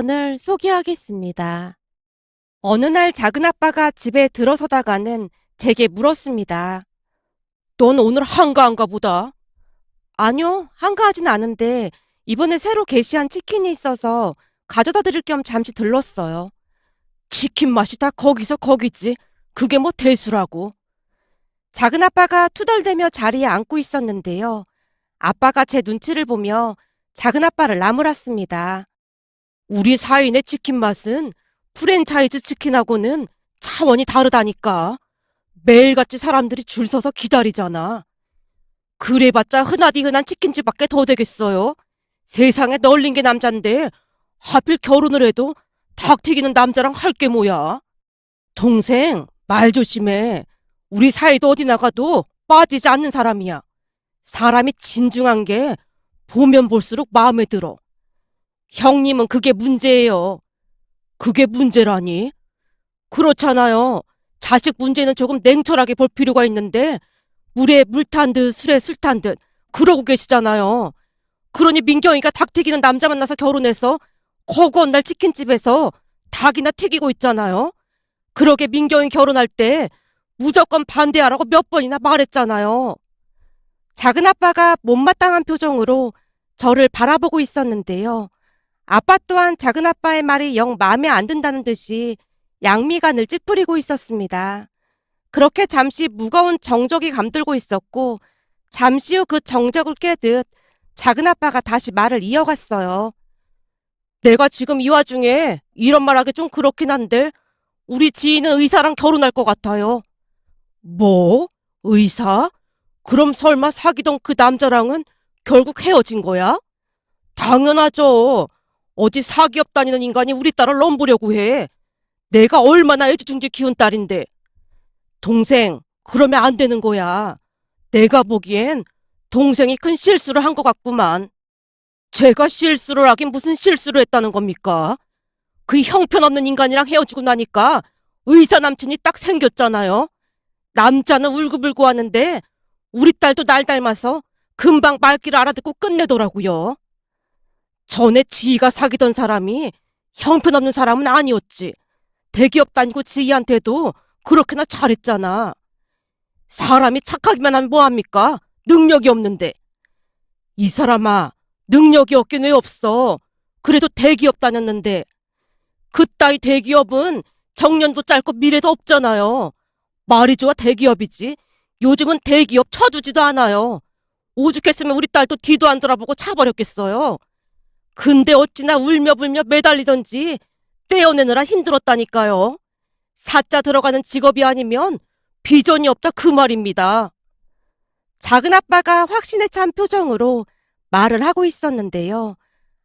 사연을 소개하겠습니다. 어느 날 작은 아빠가 집에 들어서다가는 제게 물었습니다. 넌 오늘 한가한가 보다. 아니요, 한가하진 않은데 이번에 새로 게시한 치킨이 있어서 가져다 드릴 겸 잠시 들렀어요. 치킨 맛이 다 거기서 거기지. 그게 뭐 대수라고. 작은 아빠가 투덜대며 자리에 앉고 있었는데요. 아빠가 제 눈치를 보며 작은 아빠를 나무랐습니다. 우리 사인의 치킨 맛은 프랜차이즈 치킨하고는 차원이 다르다니까. 매일같이 사람들이 줄 서서 기다리잖아. 그래봤자 흔하디 흔한 치킨집밖에 더 되겠어요. 세상에 널린 게 남잔데 하필 결혼을 해도 닭 튀기는 남자랑 할 게 뭐야. 동생, 말 조심해. 우리 사이도 어디 나가도 빠지지 않는 사람이야. 사람이 진중한 게 보면 볼수록 마음에 들어. 형님은 그게 문제예요. 그게 문제라니? 그렇잖아요. 자식 문제는 조금 냉철하게 볼 필요가 있는데 물에 물 탄 듯 술에 술 탄 듯 그러고 계시잖아요. 그러니 민경이가 닭 튀기는 남자 만나서 결혼해서 허구한 날 치킨집에서 닭이나 튀기고 있잖아요. 그러게 민경이 결혼할 때 무조건 반대하라고 몇 번이나 말했잖아요. 작은 아빠가 못마땅한 표정으로 저를 바라보고 있었는데요. 아빠 또한 작은 아빠의 말이 영 마음에 안 든다는 듯이 양미간을 찌푸리고 있었습니다. 그렇게 잠시 무거운 정적이 감돌고 있었고 잠시 후 그 정적을 깨듯 작은 아빠가 다시 말을 이어갔어요. 내가 지금 이 와중에 이런 말하기 좀 그렇긴 한데 우리 지인은 의사랑 결혼할 것 같아요. 뭐? 의사? 그럼 설마 사귀던 그 남자랑은 결국 헤어진 거야? 당연하죠. 어디 사기업 다니는 인간이 우리 딸을 넘보려고 해. 내가 얼마나 애지중지 키운 딸인데. 동생, 그러면 안 되는 거야. 내가 보기엔 동생이 큰 실수를 한 것 같구만. 제가 실수를 하긴 무슨 실수를 했다는 겁니까? 그 형편없는 인간이랑 헤어지고 나니까 의사 남친이 딱 생겼잖아요. 남자는 울고불고 하는데 우리 딸도 날 닮아서 금방 말귀를 알아듣고 끝내더라고요. 전에 지희가 사귀던 사람이 형편없는 사람은 아니었지. 대기업 다니고 지희한테도 그렇게나 잘했잖아. 사람이 착하기만 하면 뭐합니까? 능력이 없는데. 이 사람아, 능력이 없긴 왜 없어. 그래도 대기업 다녔는데. 그따위 대기업은 정년도 짧고 미래도 없잖아요. 말이 좋아 대기업이지. 요즘은 대기업 쳐주지도 않아요. 오죽했으면 우리 딸도 뒤도 안 돌아보고 차버렸겠어요. 근데 어찌나 울며 불며 매달리던지 떼어내느라 힘들었다니까요. 사자 들어가는 직업이 아니면 비전이 없다 그 말입니다. 작은 아빠가 확신에 찬 표정으로 말을 하고 있었는데요.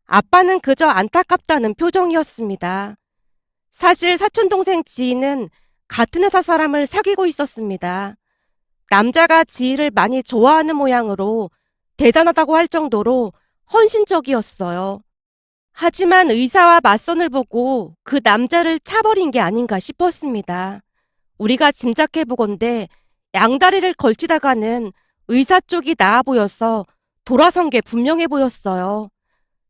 아빠는 그저 안타깝다는 표정이었습니다. 사실 사촌동생 지희는 같은 회사 사람을 사귀고 있었습니다. 남자가 지희를 많이 좋아하는 모양으로 대단하다고 할 정도로 헌신적이었어요. 하지만 의사와 맞선을 보고 그 남자를 차버린 게 아닌가 싶었습니다. 우리가 짐작해보건대 양다리를 걸치다가는 의사 쪽이 나아 보여서 돌아선 게 분명해 보였어요.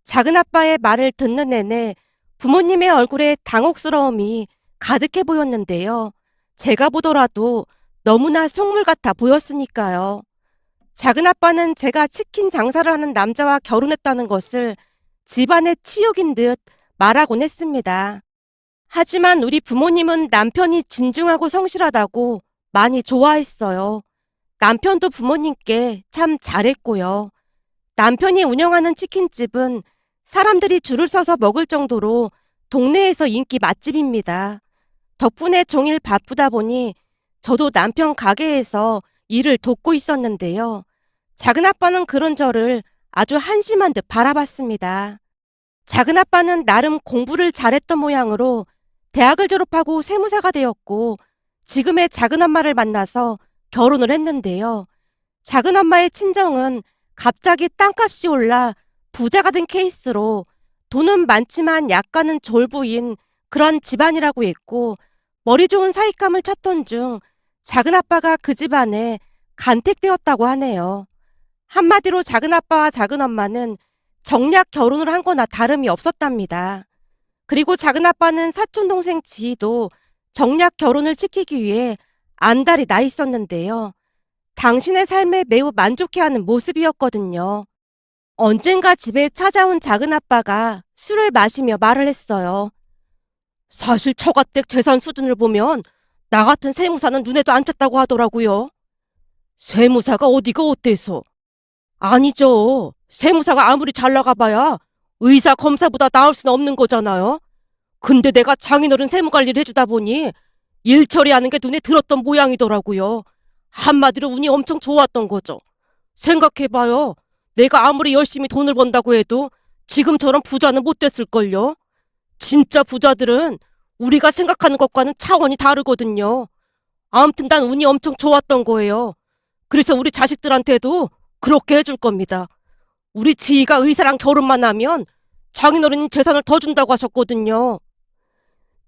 작은 아빠의 말을 듣는 내내 부모님의 얼굴에 당혹스러움이 가득해 보였는데요. 제가 보더라도 너무나 속물 같아 보였으니까요. 작은 아빠는 제가 치킨 장사를 하는 남자와 결혼했다는 것을 집안의 치욕인 듯 말하곤 했습니다. 하지만 우리 부모님은 남편이 진중하고 성실하다고 많이 좋아했어요. 남편도 부모님께 참 잘했고요. 남편이 운영하는 치킨집은 사람들이 줄을 서서 먹을 정도로 동네에서 인기 맛집입니다. 덕분에 종일 바쁘다 보니 저도 남편 가게에서 일을 돕고 있었는데요. 작은 아빠는 그런 저를 아주 한심한 듯 바라봤습니다. 작은 아빠는 나름 공부를 잘했던 모양으로 대학을 졸업하고 세무사가 되었고 지금의 작은 엄마를 만나서 결혼을 했는데요. 작은 엄마의 친정은 갑자기 땅값이 올라 부자가 된 케이스로 돈은 많지만 약간은 졸부인 그런 집안이라고 했고 머리 좋은 사익감을 찾던 중 작은 아빠가 그 집안에 간택되었다고 하네요. 한마디로 작은 아빠와 작은 엄마는 정략 결혼을 한 거나 다름이 없었답니다. 그리고 작은 아빠는 사촌 동생 지희도 정략 결혼을 지키기 위해 안달이 나 있었는데요. 당신의 삶에 매우 만족해하는 모습이었거든요. 언젠가 집에 찾아온 작은 아빠가 술을 마시며 말을 했어요. 사실 처가댁 재산 수준을 보면 나 같은 세무사는 눈에도 안 찼다고 하더라고요. 세무사가 어디가 어때서? 아니죠. 세무사가 아무리 잘 나가봐야 의사 검사보다 나을 수는 없는 거잖아요. 근데 내가 장인어른 세무관리를 해주다 보니 일 처리하는 게 눈에 들었던 모양이더라고요. 한마디로 운이 엄청 좋았던 거죠. 생각해봐요. 내가 아무리 열심히 돈을 번다고 해도 지금처럼 부자는 못 됐을걸요. 진짜 부자들은 우리가 생각하는 것과는 차원이 다르거든요. 아무튼 난 운이 엄청 좋았던 거예요. 그래서 우리 자식들한테도 그렇게 해줄 겁니다. 우리 지희가 의사랑 결혼만 하면 장인어른이 재산을 더 준다고 하셨거든요.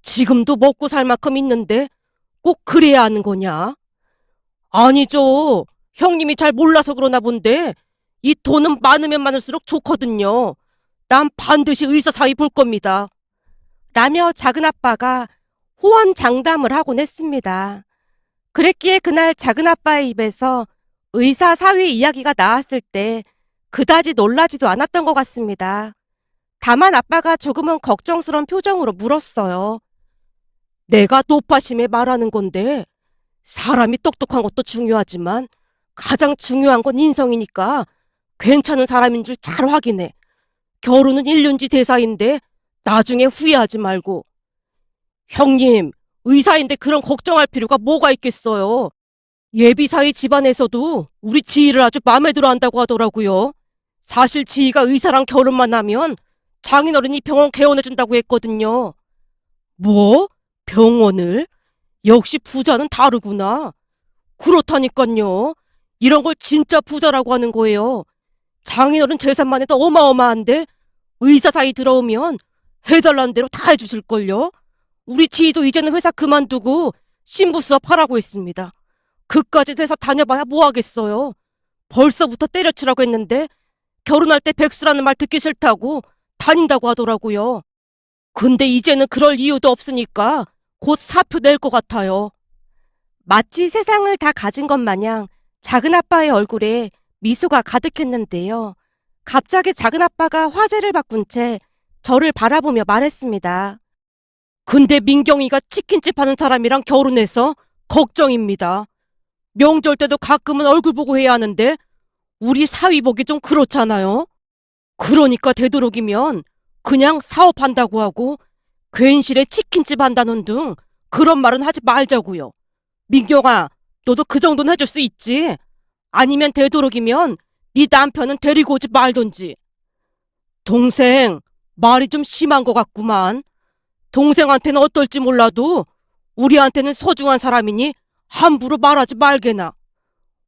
지금도 먹고 살 만큼 있는데 꼭 그래야 하는 거냐? 아니죠. 형님이 잘 몰라서 그러나 본데 이 돈은 많으면 많을수록 좋거든요. 난 반드시 의사 사위 볼 겁니다. 라며 작은아빠가 호언장담을 하곤 했습니다. 그랬기에 그날 작은아빠의 입에서 의사 사위 이야기가 나왔을 때 그다지 놀라지도 않았던 것 같습니다. 다만 아빠가 조금은 걱정스러운 표정으로 물었어요. 내가 노파심에 말하는 건데 사람이 똑똑한 것도 중요하지만 가장 중요한 건 인성이니까 괜찮은 사람인 줄 잘 확인해. 결혼은 일륜지 대사인데 나중에 후회하지 말고. 형님, 의사인데 그런 걱정할 필요가 뭐가 있겠어요. 예비사위 집안에서도 우리 지희를 아주 마음에 들어 한다고 하더라고요. 사실 지희가 의사랑 결혼만 하면 장인어른이 병원 개원해준다고 했거든요. 뭐? 병원을? 역시 부자는 다르구나. 그렇다니깐요. 이런 걸 진짜 부자라고 하는 거예요. 장인어른 재산만 해도 어마어마한데 의사 사이 들어오면 해달라는 대로 다 해주실걸요. 우리 지희도 이제는 회사 그만두고 신부 수업 하라고 했습니다. 그까지 회사 다녀봐야 뭐 하겠어요. 벌써부터 때려치라고 했는데 결혼할 때 백수라는 말 듣기 싫다고 다닌다고 하더라고요. 근데 이제는 그럴 이유도 없으니까 곧 사표 낼 것 같아요. 마치 세상을 다 가진 것 마냥 작은 아빠의 얼굴에 미소가 가득했는데요. 갑자기 작은 아빠가 화제를 바꾼 채 저를 바라보며 말했습니다. 근데 민경이가 치킨집 하는 사람이랑 결혼해서 걱정입니다. 명절 때도 가끔은 얼굴 보고 해야 하는데 우리 사위 보기 좀 그렇잖아요. 그러니까 되도록이면 그냥 사업한다고 하고 괜시레 치킨집 한다는 등 그런 말은 하지 말자고요. 민경아, 너도 그 정도는 해줄 수 있지? 아니면 되도록이면 네 남편은 데리고 오지 말던지. 동생, 말이 좀 심한 것 같구만. 동생한테는 어떨지 몰라도 우리한테는 소중한 사람이니 함부로 말하지 말게나.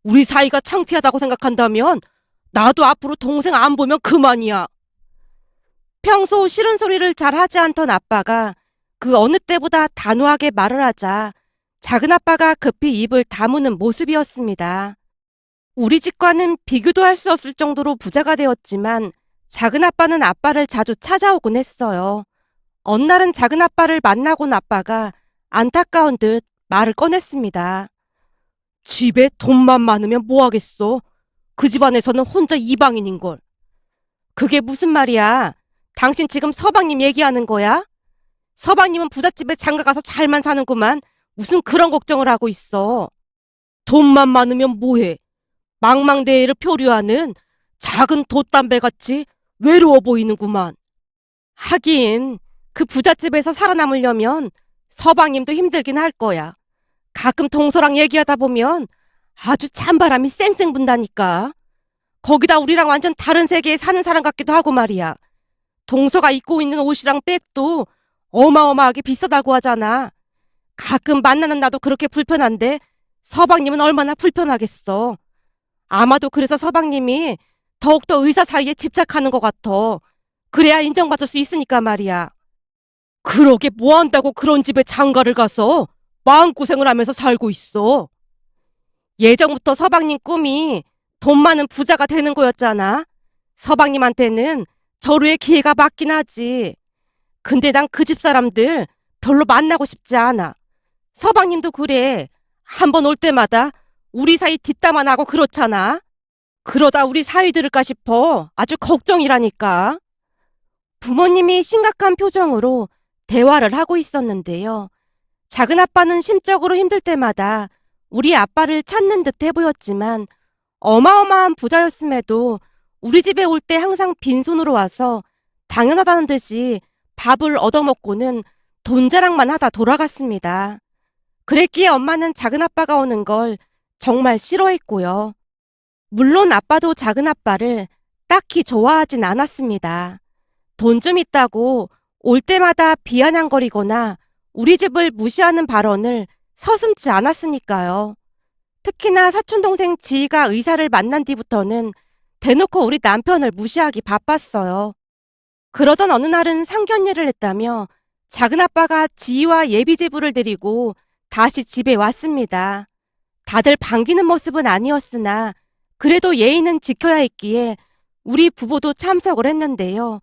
우리 사이가 창피하다고 생각한다면 나도 앞으로 동생 안 보면 그만이야. 평소 싫은 소리를 잘 하지 않던 아빠가 그 어느 때보다 단호하게 말을 하자 작은 아빠가 급히 입을 다무는 모습이었습니다. 우리 집과는 비교도 할 수 없을 정도로 부자가 되었지만 작은 아빠는 아빠를 자주 찾아오곤 했어요. 어느 날은 작은 아빠를 만나곤 아빠가 안타까운 듯 말을 꺼냈습니다. 집에 돈만 많으면 뭐 하겠어? 그 집안에서는 혼자 이방인인 걸. 그게 무슨 말이야? 당신 지금 서방님 얘기하는 거야? 서방님은 부잣집에 장가 가서 잘만 사는구만. 무슨 그런 걱정을 하고 있어. 돈만 많으면 뭐해? 망망대해를 표류하는 작은 돛담배같이 외로워 보이는구만. 하긴 그 부잣집에서 살아남으려면 서방님도 힘들긴 할 거야. 가끔 동서랑 얘기하다 보면 아주 찬바람이 쌩쌩 분다니까. 거기다 우리랑 완전 다른 세계에 사는 사람 같기도 하고 말이야. 동서가 입고 있는 옷이랑 백도 어마어마하게 비싸다고 하잖아. 가끔 만나는 나도 그렇게 불편한데 서방님은 얼마나 불편하겠어. 아마도 그래서 서방님이 더욱더 의사 사이에 집착하는 것 같아. 그래야 인정받을 수 있으니까 말이야. 그러게 뭐 한다고 그런 집에 장가를 가서 마음고생을 하면서 살고 있어. 예전부터 서방님 꿈이 돈 많은 부자가 되는 거였잖아. 서방님한테는 절호의 기회가 맞긴 하지. 근데 난 그 집 사람들 별로 만나고 싶지 않아. 서방님도 그래. 한 번 올 때마다 우리 사이 뒷담화 나고 그렇잖아. 그러다 우리 사이 들을까 싶어 아주 걱정이라니까. 부모님이 심각한 표정으로 대화를 하고 있었는데요. 작은 아빠는 심적으로 힘들 때마다 우리 아빠를 찾는 듯해 보였지만 어마어마한 부자였음에도 우리 집에 올 때 항상 빈손으로 와서 당연하다는 듯이 밥을 얻어먹고는 돈 자랑만 하다 돌아갔습니다. 그랬기에 엄마는 작은 아빠가 오는 걸 정말 싫어했고요. 물론 아빠도 작은 아빠를 딱히 좋아하진 않았습니다. 돈 좀 있다고 올 때마다 비아냥거리거나 우리 집을 무시하는 발언을 서슴지 않았으니까요. 특히나 사촌동생 지희가 의사를 만난 뒤부터는 대놓고 우리 남편을 무시하기 바빴어요. 그러던 어느 날은 상견례를 했다며 작은 아빠가 지희와 예비 제부를 데리고 다시 집에 왔습니다. 다들 반기는 모습은 아니었으나 그래도 예의는 지켜야 했기에 우리 부부도 참석을 했는데요.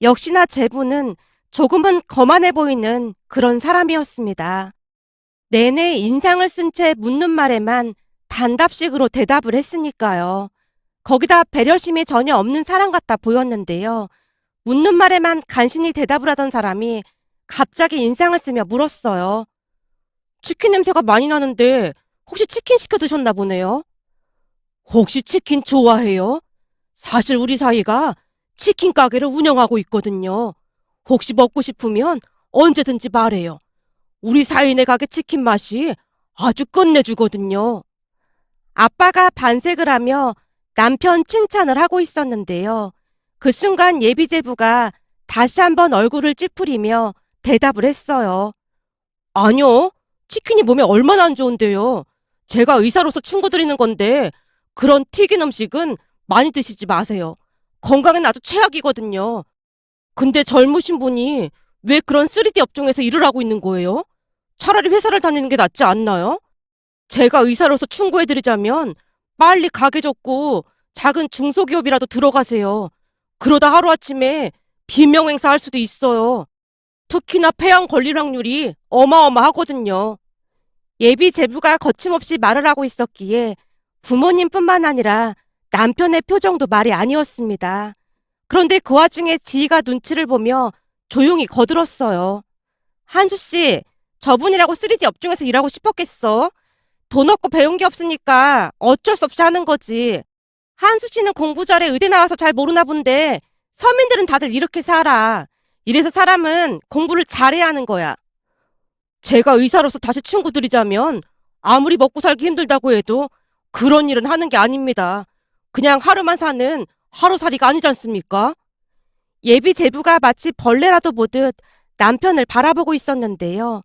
역시나 제부는 조금은 거만해 보이는 그런 사람이었습니다. 내내 인상을 쓴 채 묻는 말에만 단답식으로 대답을 했으니까요. 거기다 배려심이 전혀 없는 사람 같아 보였는데요. 묻는 말에만 간신히 대답을 하던 사람이 갑자기 인상을 쓰며 물었어요. 치킨 냄새가 많이 나는데 혹시 치킨 시켜 드셨나 보네요. 혹시 치킨 좋아해요? 사실 우리 사이가 치킨 가게를 운영하고 있거든요. 혹시 먹고 싶으면 언제든지 말해요. 우리 사이네 가게 치킨 맛이 아주 끝내주거든요. 아빠가 반색을 하며 남편 칭찬을 하고 있었는데요. 그 순간 예비제부가 다시 한번 얼굴을 찌푸리며 대답을 했어요. 아니요. 치킨이 몸에 얼마나 안 좋은데요. 제가 의사로서 충고드리는 건데 그런 튀긴 음식은 많이 드시지 마세요. 건강엔 아주 최악이거든요. 근데 젊으신 분이 왜 그런 3D 업종에서 일을 하고 있는 거예요? 차라리 회사를 다니는 게 낫지 않나요? 제가 의사로서 충고해드리자면 빨리 가게 접고 작은 중소기업이라도 들어가세요. 그러다 하루아침에 비명행사 할 수도 있어요. 특히나 폐암 걸릴 확률이 어마어마하거든요. 예비 제부가 거침없이 말을 하고 있었기에 부모님뿐만 아니라 남편의 표정도 말이 아니었습니다. 그런데 그 와중에 지희가 눈치를 보며 조용히 거들었어요. 한수 씨, 저분이라고 3D 업종에서 일하고 싶었겠어? 돈 없고 배운 게 없으니까 어쩔 수 없이 하는 거지. 한수 씨는 공부 잘해 의대 나와서 잘 모르나 본데 서민들은 다들 이렇게 살아. 이래서 사람은 공부를 잘해야 하는 거야. 제가 의사로서 다시 충고드리자면 아무리 먹고 살기 힘들다고 해도 그런 일은 하는 게 아닙니다. 그냥 하루만 사는 하루살이가 아니지 않습니까? 예비 제부가 마치 벌레라도 보듯 남편을 바라보고 있었는데요.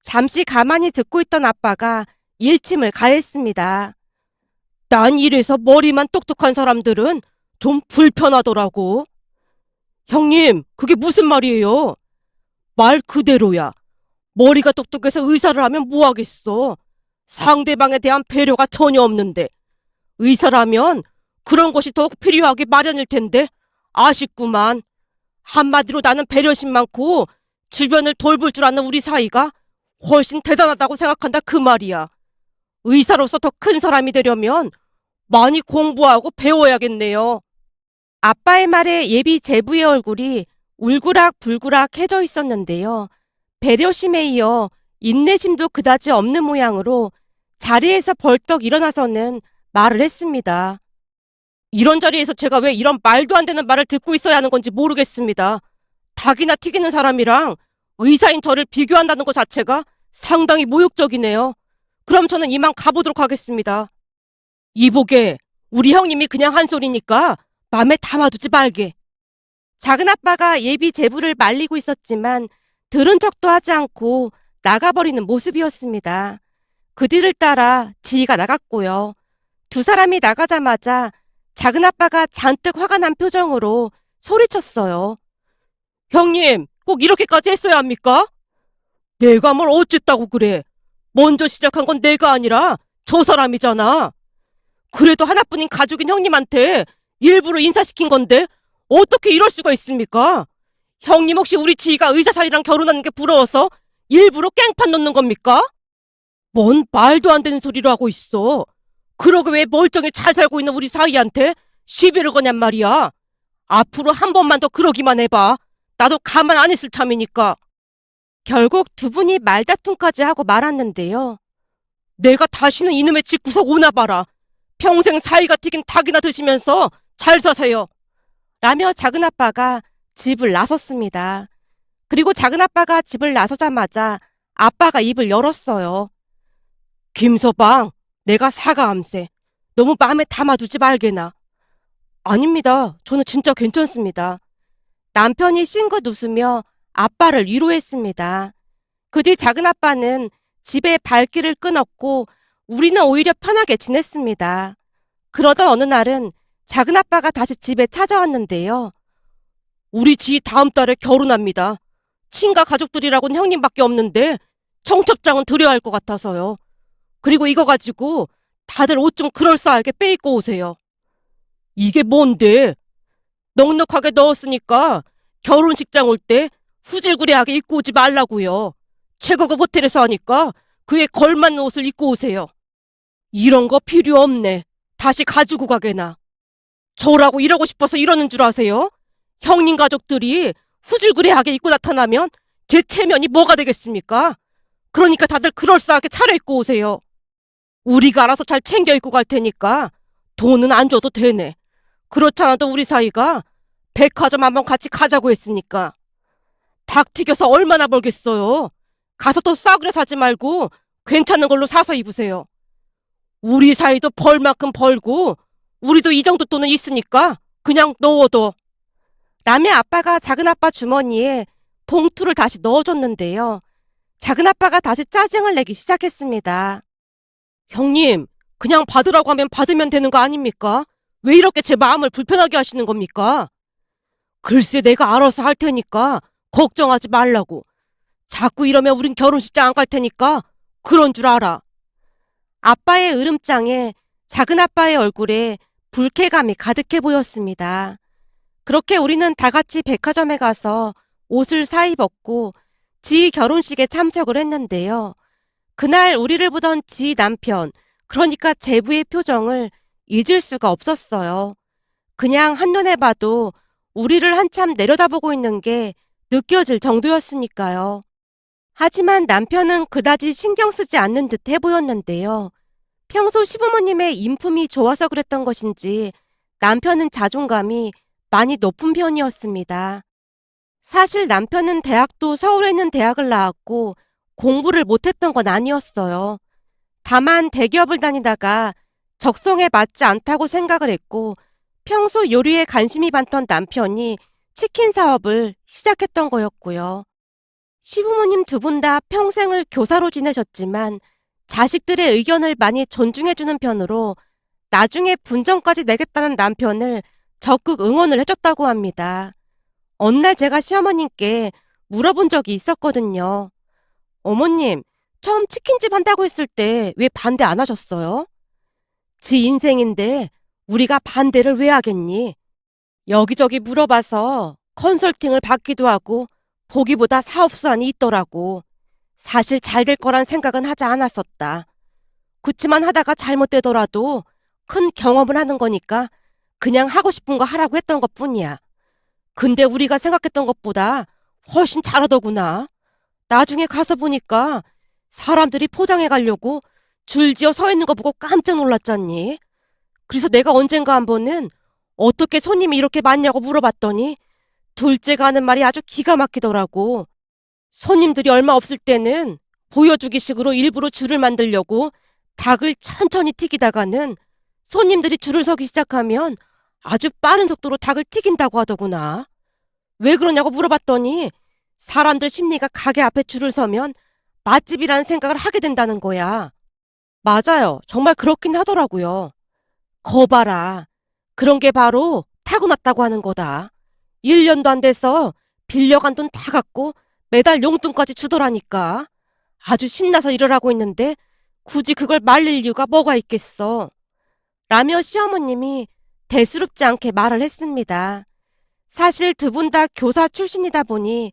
잠시 가만히 듣고 있던 아빠가 일침을 가했습니다. 난 이래서 머리만 똑똑한 사람들은 좀 불편하더라고. 형님, 그게 무슨 말이에요? 말 그대로야. 머리가 똑똑해서 의사를 하면 뭐 하겠어? 상대방에 대한 배려가 전혀 없는데. 의사라면 그런 것이 더욱 필요하기 마련일 텐데. 아쉽구만. 한마디로 나는 배려심 많고 주변을 돌볼 줄 아는 우리 사이가 훨씬 대단하다고 생각한다 그 말이야. 의사로서 더 큰 사람이 되려면 많이 공부하고 배워야겠네요. 아빠의 말에 예비 제부의 얼굴이 울그락불그락 해져 있었는데요. 배려심에 이어 인내심도 그다지 없는 모양으로 자리에서 벌떡 일어나서는 말을 했습니다. 이런 자리에서 제가 왜 이런 말도 안 되는 말을 듣고 있어야 하는 건지 모르겠습니다. 닭이나 튀기는 사람이랑 의사인 저를 비교한다는 것 자체가 상당히 모욕적이네요. 그럼 저는 이만 가보도록 하겠습니다. 이보게, 우리 형님이 그냥 한 소리니까 맘에 담아두지 말게. 작은 아빠가 예비 제부를 말리고 있었지만 들은 척도 하지 않고 나가버리는 모습이었습니다. 그 뒤를 따라 지희가 나갔고요. 두 사람이 나가자마자 작은 아빠가 잔뜩 화가 난 표정으로 소리쳤어요. 형님, 꼭 이렇게까지 했어야 합니까? 내가 뭘 어쨌다고 그래. 먼저 시작한 건 내가 아니라 저 사람이잖아. 그래도 하나뿐인 가족인 형님한테 일부러 인사시킨 건데 어떻게 이럴 수가 있습니까? 형님 혹시 우리 지희가 의사 사이랑 결혼하는 게 부러워서 일부러 깽판 놓는 겁니까? 뭔 말도 안 되는 소리를 하고 있어. 그러게 왜 멀쩡히 잘 살고 있는 우리 사이한테 시비를 거냔 말이야. 앞으로 한 번만 더 그러기만 해봐. 나도 가만 안 있을 참이니까. 결국 두 분이 말다툼까지 하고 말았는데요. 내가 다시는 이놈의 집 구석 오나 봐라. 평생 사이가 튀긴 닭이나 드시면서 잘 사세요. 라며 작은 아빠가 집을 나섰습니다. 그리고 작은 아빠가 집을 나서자마자 아빠가 입을 열었어요. 김서방, 내가 사과함세. 너무 마음에 담아두지 말게나. 아닙니다. 저는 진짜 괜찮습니다. 남편이 싱긋 웃으며 아빠를 위로했습니다. 그 뒤 작은 아빠는 집에 발길을 끊었고 우리는 오히려 편하게 지냈습니다. 그러던 어느 날은 작은 아빠가 다시 집에 찾아왔는데요. 우리 지 다음 달에 결혼합니다. 친가 가족들이라고는 형님밖에 없는데 청첩장은 드려야 할 것 같아서요. 그리고 이거 가지고 다들 옷 좀 그럴싸하게 빼입고 오세요. 이게 뭔데? 넉넉하게 넣었으니까 결혼식장 올 때 후질구리하게 입고 오지 말라고요. 최고급 호텔에서 하니까 그에 걸맞는 옷을 입고 오세요. 이런 거 필요 없네. 다시 가지고 가게나. 저라고 이러고 싶어서 이러는 줄 아세요? 형님 가족들이 후질구리하게 입고 나타나면 제 체면이 뭐가 되겠습니까? 그러니까 다들 그럴싸하게 차려입고 오세요. 우리가 알아서 잘 챙겨 입고 갈 테니까 돈은 안 줘도 되네. 그렇잖아도 우리 사이가 백화점 한번 같이 가자고 했으니까. 닭 튀겨서 얼마나 벌겠어요. 가서 또 싸구려 사지 말고 괜찮은 걸로 사서 입으세요. 우리 사이도 벌 만큼 벌고 우리도 이 정도 돈은 있으니까 그냥 넣어둬. 라며 아빠가 작은 아빠 주머니에 봉투를 다시 넣어줬는데요. 작은 아빠가 다시 짜증을 내기 시작했습니다. 형님, 그냥 받으라고 하면 받으면 되는 거 아닙니까? 왜 이렇게 제 마음을 불편하게 하시는 겁니까? 글쎄 내가 알아서 할 테니까 걱정하지 말라고. 자꾸 이러면 우린 결혼식장 안 갈 테니까 그런 줄 알아. 아빠의 으름장에 작은 아빠의 얼굴에 불쾌감이 가득해 보였습니다. 그렇게 우리는 다 같이 백화점에 가서 옷을 사 입었고 지희 결혼식에 참석을 했는데요. 그날 우리를 보던 지희 남편, 그러니까 제부의 표정을 잊을 수가 없었어요. 그냥 한눈에 봐도 우리를 한참 내려다보고 있는 게 느껴질 정도였으니까요. 하지만 남편은 그다지 신경 쓰지 않는 듯 해 보였는데요. 평소 시부모님의 인품이 좋아서 그랬던 것인지 남편은 자존감이 많이 높은 편이었습니다. 사실 남편은 대학도 서울에 있는 대학을 나왔고 공부를 못했던 건 아니었어요. 다만 대기업을 다니다가 적성에 맞지 않다고 생각을 했고 평소 요리에 관심이 많던 남편이 치킨 사업을 시작했던 거였고요. 시부모님 두 분 다 평생을 교사로 지내셨지만 자식들의 의견을 많이 존중해주는 편으로 나중에 분정까지 내겠다는 남편을 적극 응원을 해줬다고 합니다. 어느 날 제가 시어머님께 물어본 적이 있었거든요. 어머님, 처음 치킨집 한다고 했을 때 왜 반대 안 하셨어요? 지 인생인데 우리가 반대를 왜 하겠니? 여기저기 물어봐서 컨설팅을 받기도 하고 보기보다 사업수완이 있더라고. 사실 잘 될 거란 생각은 하지 않았었다. 그치만 하다가 잘못되더라도 큰 경험을 하는 거니까 그냥 하고 싶은 거 하라고 했던 것 뿐이야. 근데 우리가 생각했던 것보다 훨씬 잘하더구나. 나중에 가서 보니까 사람들이 포장해 가려고 줄지어 서 있는 거 보고 깜짝 놀랐잖니. 그래서 내가 언젠가 한 번은 어떻게 손님이 이렇게 많냐고 물어봤더니 둘째가 하는 말이 아주 기가 막히더라고. 손님들이 얼마 없을 때는 보여주기식으로 일부러 줄을 만들려고 닭을 천천히 튀기다가는 손님들이 줄을 서기 시작하면 아주 빠른 속도로 닭을 튀긴다고 하더구나. 왜 그러냐고 물어봤더니 사람들 심리가 가게 앞에 줄을 서면 맛집이라는 생각을 하게 된다는 거야. 맞아요. 정말 그렇긴 하더라고요. 거봐라. 그런 게 바로 타고났다고 하는 거다. 1년도 안 돼서 빌려간 돈 다 갖고 매달 용돈까지 주더라니까. 아주 신나서 일을 하고 있는데 굳이 그걸 말릴 이유가 뭐가 있겠어. 라며 시어머님이 대수롭지 않게 말을 했습니다. 사실 두 분 다 교사 출신이다 보니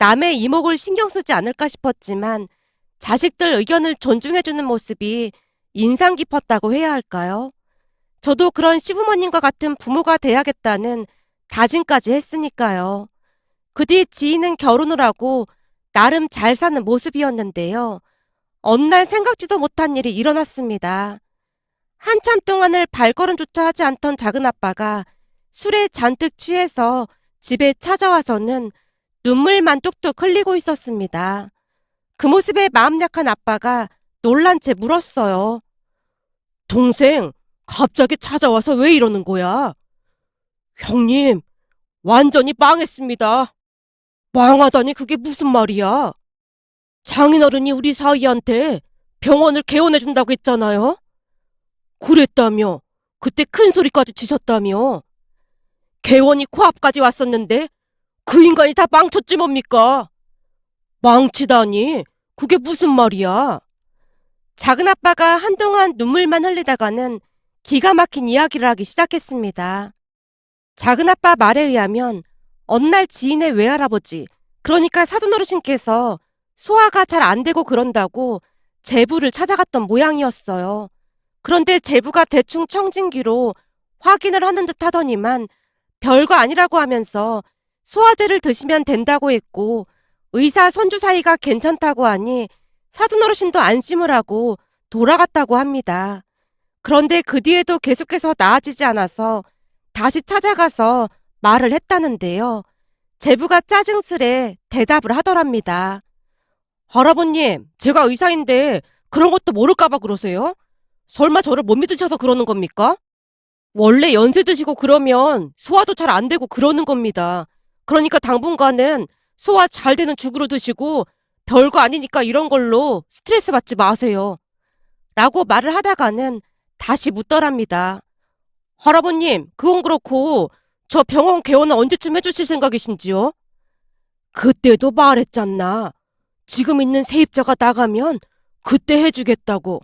남의 이목을 신경 쓰지 않을까 싶었지만 자식들 의견을 존중해주는 모습이 인상 깊었다고 해야 할까요? 저도 그런 시부모님과 같은 부모가 돼야겠다는 다짐까지 했으니까요. 그 뒤 지인은 결혼을 하고 나름 잘 사는 모습이었는데요. 어느 날 생각지도 못한 일이 일어났습니다. 한참 동안을 발걸음조차 하지 않던 작은 아빠가 술에 잔뜩 취해서 집에 찾아와서는 눈물만 뚝뚝 흘리고 있었습니다. 그 모습에 마음 약한 아빠가 놀란 채 물었어요. 동생, 갑자기 찾아와서 왜 이러는 거야? 형님, 완전히 망했습니다. 망하다니 그게 무슨 말이야? 장인어른이 우리 사위한테 병원을 개원해준다고 했잖아요? 그랬다며. 그때 큰 소리까지 치셨다며. 개원이 코앞까지 왔었는데 그 인간이 다 망쳤지 뭡니까? 망치다니. 그게 무슨 말이야? 작은 아빠가 한동안 눈물만 흘리다가는 기가 막힌 이야기를 하기 시작했습니다. 작은 아빠 말에 의하면 어느 날 지인의 외할아버지, 그러니까 사돈어르신께서 소화가 잘 안 되고 그런다고 제부를 찾아갔던 모양이었어요. 그런데 제부가 대충 청진기로 확인을 하는 듯 하더니만 별거 아니라고 하면서 소화제를 드시면 된다고 했고 의사 손주 사이가 괜찮다고 하니 사돈 어르신도 안심을 하고 돌아갔다고 합니다. 그런데 그 뒤에도 계속해서 나아지지 않아서 다시 찾아가서 말을 했다는데요. 제부가 짜증스레 대답을 하더랍니다. 할아버님, 제가 의사인데 그런 것도 모를까봐 그러세요? 설마 저를 못 믿으셔서 그러는 겁니까? 원래 연세 드시고 그러면 소화도 잘 안 되고 그러는 겁니다. 그러니까 당분간은 소화 잘 되는 죽으로 드시고 별거 아니니까 이런 걸로 스트레스 받지 마세요. 라고 말을 하다가는 다시 묻더랍니다. 할아버님, 그건 그렇고 저 병원 개원은 언제쯤 해주실 생각이신지요? 그때도 말했잖나. 지금 있는 세입자가 나가면 그때 해주겠다고.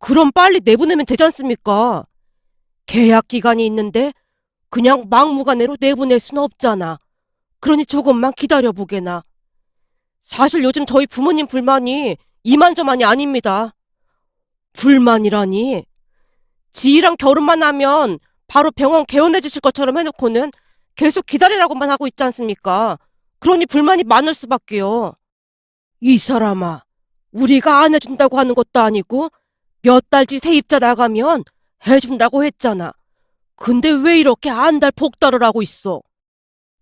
그럼 빨리 내보내면 되지 않습니까? 계약 기간이 있는데 그냥 막무가내로 내보낼 수는 없잖아. 그러니 조금만 기다려보게나. 사실 요즘 저희 부모님 불만이 이만저만이 아닙니다. 불만이라니. 지희랑 결혼만 하면 바로 병원 개원해 주실 것처럼 해놓고는 계속 기다리라고만 하고 있지 않습니까? 그러니 불만이 많을 수밖에요. 이 사람아, 우리가 안 해준다고 하는 것도 아니고 몇 달치 세입자 나가면 해준다고 했잖아. 근데 왜 이렇게 안달 복달을 하고 있어?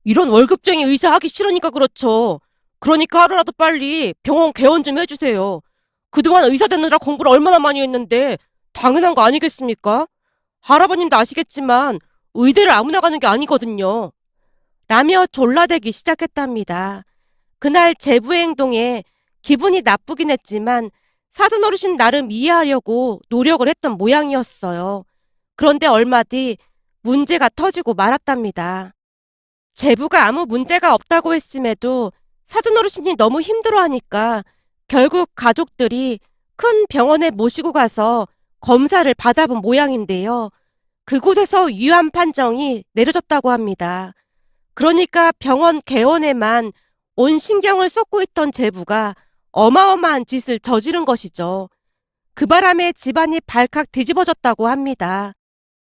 이런 월급쟁이 의사 하기 싫으니까 그렇죠. 그러니까 하루라도 빨리 병원 개원 좀 해주세요. 그동안 의사 되느라 공부를 얼마나 많이 했는데 당연한 거 아니겠습니까? 할아버님도 아시겠지만 의대를 아무나 가는 게 아니거든요. 라며 졸라대기 시작했답니다. 그날 제부의 행동에 기분이 나쁘긴 했지만 사돈 어르신 나름 이해하려고 노력을 했던 모양이었어요. 그런데 얼마 뒤 문제가 터지고 말았답니다. 제부가 아무 문제가 없다고 했음에도 사돈 어르신이 너무 힘들어하니까 결국 가족들이 큰 병원에 모시고 가서 검사를 받아본 모양인데요. 그곳에서 유한 판정이 내려졌다고 합니다. 그러니까 병원 개원에만 온 신경을 쏟고 있던 제부가 어마어마한 짓을 저지른 것이죠. 그 바람에 집안이 발칵 뒤집어졌다고 합니다.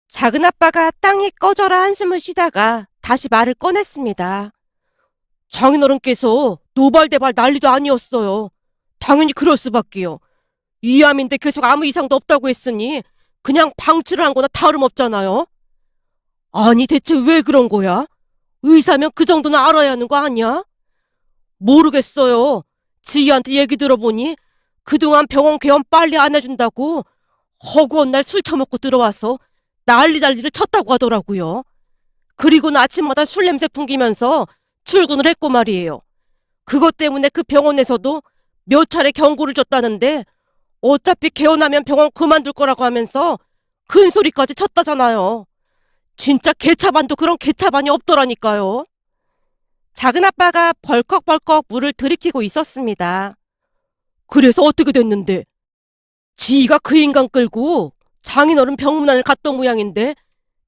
작은 아빠가 땅이 꺼져라 한숨을 쉬다가 다시 말을 꺼냈습니다. 장인어른께서 노발대발 난리도 아니었어요. 당연히 그럴 수밖에요. 이암인데 계속 아무 이상도 없다고 했으니 그냥 방치를 한 거나 다름없잖아요. 아니 대체 왜 그런 거야? 의사면 그 정도는 알아야 하는 거 아니야? 모르겠어요. 지희한테 얘기 들어보니 그동안 병원 개원 빨리 안 해준다고 허구한 날 술 처먹고 들어와서 난리 난리를 쳤다고 하더라고요. 그리고는 아침마다 술 냄새 풍기면서 출근을 했고 말이에요. 그것 때문에 그 병원에서도 몇 차례 경고를 줬다는데 어차피 개원하면 병원 그만둘 거라고 하면서 큰 소리까지 쳤다잖아요. 진짜 개차반도 그런 개차반이 없더라니까요. 작은 아빠가 벌컥벌컥 물을 들이키고 있었습니다. 그래서 어떻게 됐는데? 지희가 그 인간 끌고 장인어른 병문안을 갔던 모양인데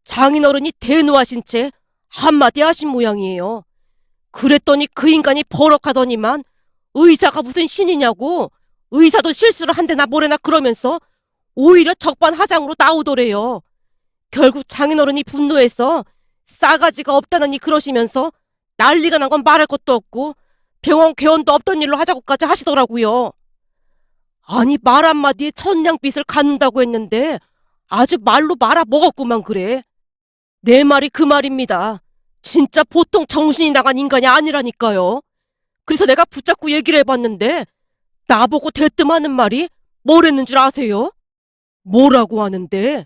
장인어른이 대노하신 채 한마디 하신 모양이에요. 그랬더니 그 인간이 버럭하더니만 의사가 무슨 신이냐고 의사도 실수를 한대나 뭐래나 그러면서 오히려 적반하장으로 나오더래요. 결국 장인어른이 분노해서 싸가지가 없다느니 그러시면서 난리가 난 건 말할 것도 없고 병원 개원도 없던 일로 하자고까지 하시더라고요. 아니 말 한마디에 천냥빚을 갖는다고 했는데 아주 말로 말아 먹었구만 그래. 내 말이 그 말입니다. 진짜 보통 정신이 나간 인간이 아니라니까요. 그래서 내가 붙잡고 얘기를 해봤는데 나보고 대뜸 하는 말이 뭐랬는 줄 아세요? 뭐라고 하는데?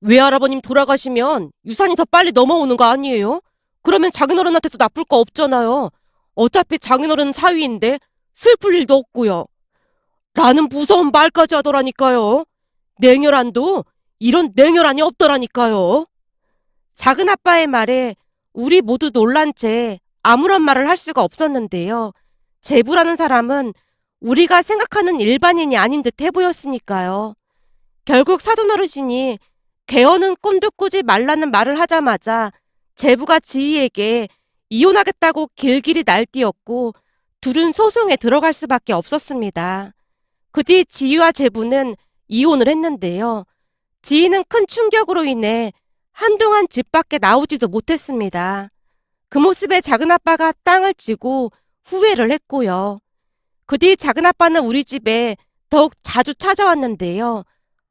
외할아버님 돌아가시면 유산이 더 빨리 넘어오는 거 아니에요? 그러면 장인어른한테도 나쁠 거 없잖아요. 어차피 장인어른은 사위인데 슬플 일도 없고요. 라는 무서운 말까지 하더라니까요. 냉혈한도 이런 냉혈한이 없더라니까요. 작은 아빠의 말에 우리 모두 놀란 채 아무런 말을 할 수가 없었는데요. 제부라는 사람은 우리가 생각하는 일반인이 아닌 듯 해 보였으니까요. 결국 사돈 어르신이 개헌은 꿈도 꾸지 말라는 말을 하자마자 제부가 지희에게 이혼하겠다고 길길이 날뛰었고 둘은 소송에 들어갈 수밖에 없었습니다. 그 뒤 지희와 제부는 이혼을 했는데요. 지희는 큰 충격으로 인해 한동안 집 밖에 나오지도 못했습니다. 그 모습에 작은 아빠가 땅을 치고 후회를 했고요. 그 뒤 작은 아빠는 우리 집에 더욱 자주 찾아왔는데요.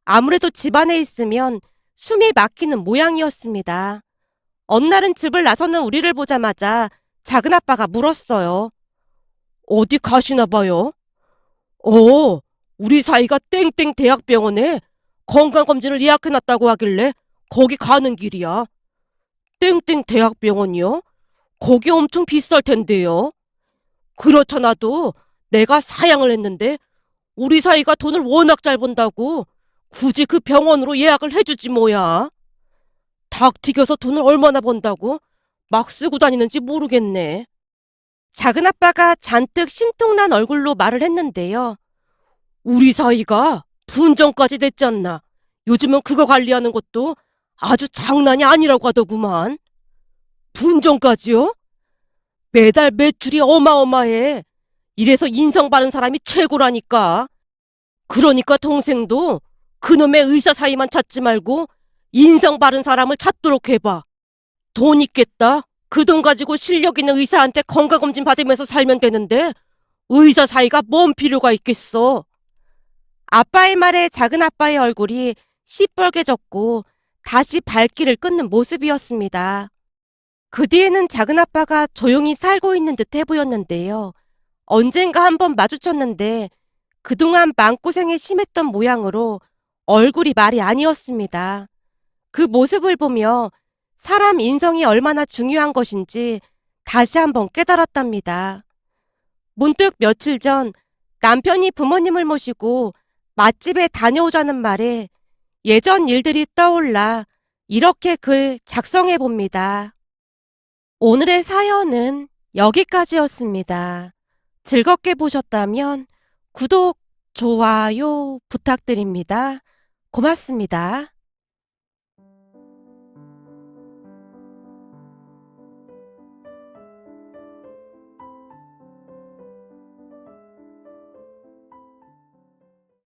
아무래도 집 안에 있으면 숨이 막히는 모양이었습니다. 어느 날은 집을 나서는 우리를 보자마자 작은 아빠가 물었어요. 어디 가시나 봐요? 어, 우리 사이가 땡땡 대학병원에 건강검진을 예약해놨다고 하길래 거기 가는 길이야. 땡땡 대학병원이요? 거기 엄청 비쌀 텐데요. 그렇잖아도 내가 사양을 했는데 우리 사이가 돈을 워낙 잘 번다고 굳이 그 병원으로 예약을 해주지 뭐야. 닭 튀겨서 돈을 얼마나 번다고 막 쓰고 다니는지 모르겠네. 작은 아빠가 잔뜩 심통난 얼굴로 말을 했는데요. 우리 사이가 분정까지 됐잖나. 요즘은 그거 관리하는 것도 아주 장난이 아니라고 하더구만. 분정까지요? 매달 매출이 어마어마해. 이래서 인성 바른 사람이 최고라니까. 그러니까 동생도 그놈의 의사 사이만 찾지 말고 인성 바른 사람을 찾도록 해봐. 돈 있겠다. 그 돈 가지고 실력 있는 의사한테 건강검진 받으면서 살면 되는데 의사 사이가 뭔 필요가 있겠어. 아빠의 말에 작은 아빠의 얼굴이 시뻘개졌고 다시 발길을 끊는 모습이었습니다. 그 뒤에는 작은 아빠가 조용히 살고 있는 듯해 보였는데요. 언젠가 한번 마주쳤는데 그동안 마음고생이 심했던 모양으로 얼굴이 말이 아니었습니다. 그 모습을 보며 사람 인성이 얼마나 중요한 것인지 다시 한번 깨달았답니다. 문득 며칠 전 남편이 부모님을 모시고 맛집에 다녀오자는 말에 예전 일들이 떠올라 이렇게 글 작성해 봅니다. 오늘의 사연은 여기까지였습니다. 즐겁게 보셨다면 구독, 좋아요 부탁드립니다. 고맙습니다.